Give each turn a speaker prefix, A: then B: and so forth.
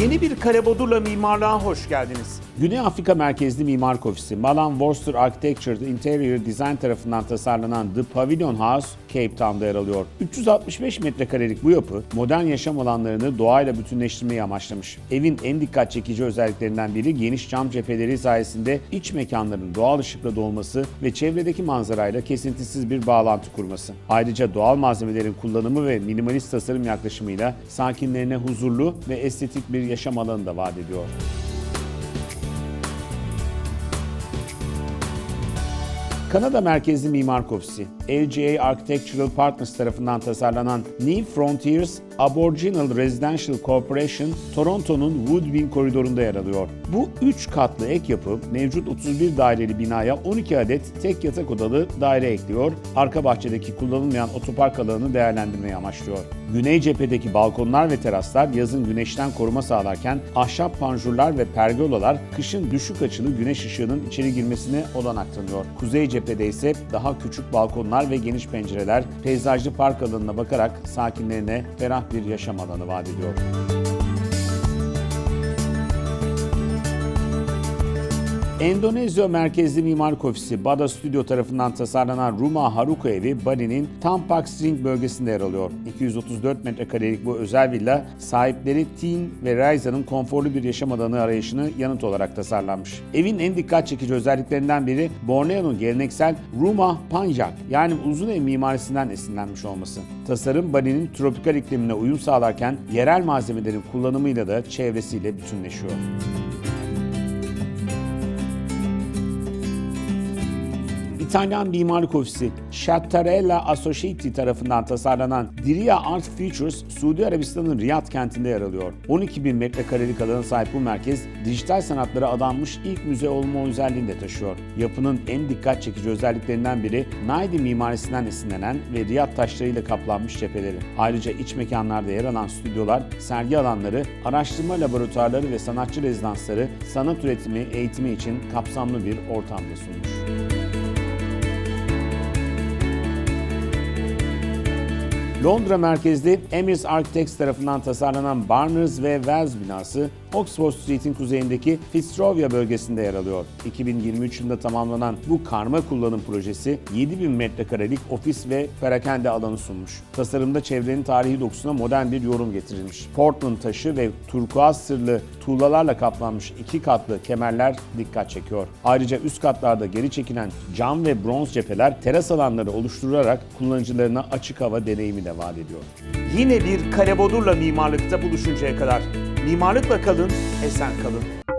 A: Yeni bir kare bodurla mimarlığa hoş geldiniz.
B: Güney Afrika merkezli mimarlık ofisi Malan Worcester Architecture Interior Design tarafından tasarlanan The Pavilion House Cape Town'da yer alıyor. 365 metrekarelik bu yapı modern yaşam alanlarını doğayla bütünleştirmeyi amaçlamış. Evin en dikkat çekici özelliklerinden biri geniş cam cepheleri sayesinde iç mekanların doğal ışıkla dolması ve çevredeki manzarayla kesintisiz bir bağlantı kurması. Ayrıca doğal malzemelerin kullanımı ve minimalist tasarım yaklaşımıyla sakinlerine huzurlu ve estetik bir yaşam alanı da vaat ediyor. Kanada merkezli mimarlık ofisi, LGA Architectural Partners tarafından tasarlanan New Frontiers Aboriginal Residential Corporation, Toronto'nun Woodbine koridorunda yer alıyor. Bu 3 katlı ek yapı mevcut 31 daireli binaya 12 adet tek yatak odalı daire ekliyor, arka bahçedeki kullanılmayan otopark alanını değerlendirmeyi amaçlıyor. Güney cephedeki balkonlar ve teraslar yazın güneşten koruma sağlarken ahşap panjurlar ve pergolalar kışın düşük açılı güneş ışığının içeri girmesine olanak tanıyor. Kuzey cephede ise daha küçük balkonlar ve geniş pencereler peyzajlı park alanına bakarak sakinlerine ferah bir yaşam alanı vaat ediyor. Endonezya merkezli mimarlık ofisi Bada Studio tarafından tasarlanan Rumah Haruko evi Bali'nin Tampak String bölgesinde yer alıyor. 234 metrekarelik bu özel villa sahipleri Teen ve Raiza'nın konforlu bir yaşam alanı arayışını yanıt olarak tasarlanmış. Evin en dikkat çekici özelliklerinden biri Borneo'nun geleneksel Rumah Panjak yani uzun ev mimarisinden esinlenmiş olması. Tasarım Bali'nin tropikal iklimine uyum sağlarken yerel malzemelerin kullanımıyla da çevresiyle bütünleşiyor. İtalyan mimarlık ofisi Chattarella Associati tarafından tasarlanan Diria Art Features, Suudi Arabistan'ın Riyad kentinde yer alıyor. 12 bin metrekarelik alana sahip bu merkez, dijital sanatlara adanmış ilk müze olma özelliğini de taşıyor. Yapının en dikkat çekici özelliklerinden biri, Naidi mimarisinden esinlenen ve Riyad taşlarıyla kaplanmış cepheleri. Ayrıca iç mekanlarda yer alan stüdyolar, sergi alanları, araştırma laboratuvarları ve sanatçı rezidansları sanat üretimi, eğitimi için kapsamlı bir ortamda sunmuş. Londra merkezli Emirs Architects tarafından tasarlanan Barners ve Wells binası Oxford Street'in kuzeyindeki Fitzrovia bölgesinde yer alıyor. 2023 yılında tamamlanan bu karma kullanım projesi 7000 metrekarelik ofis ve perakende alanı sunmuş. Tasarımda çevrenin tarihi dokusuna modern bir yorum getirilmiş. Portland taşı ve turkuaz sırlı tuğlalarla kaplanmış iki katlı kemerler dikkat çekiyor. Ayrıca üst katlarda geri çekilen cam ve bronz cepheler teras alanları oluşturarak kullanıcılarına açık hava deneyimi de vaat ediyor.
A: Yine bir Kare Bodur'la mimarlıkta buluşuncaya kadar mimarlıkla kalın, esen kalın.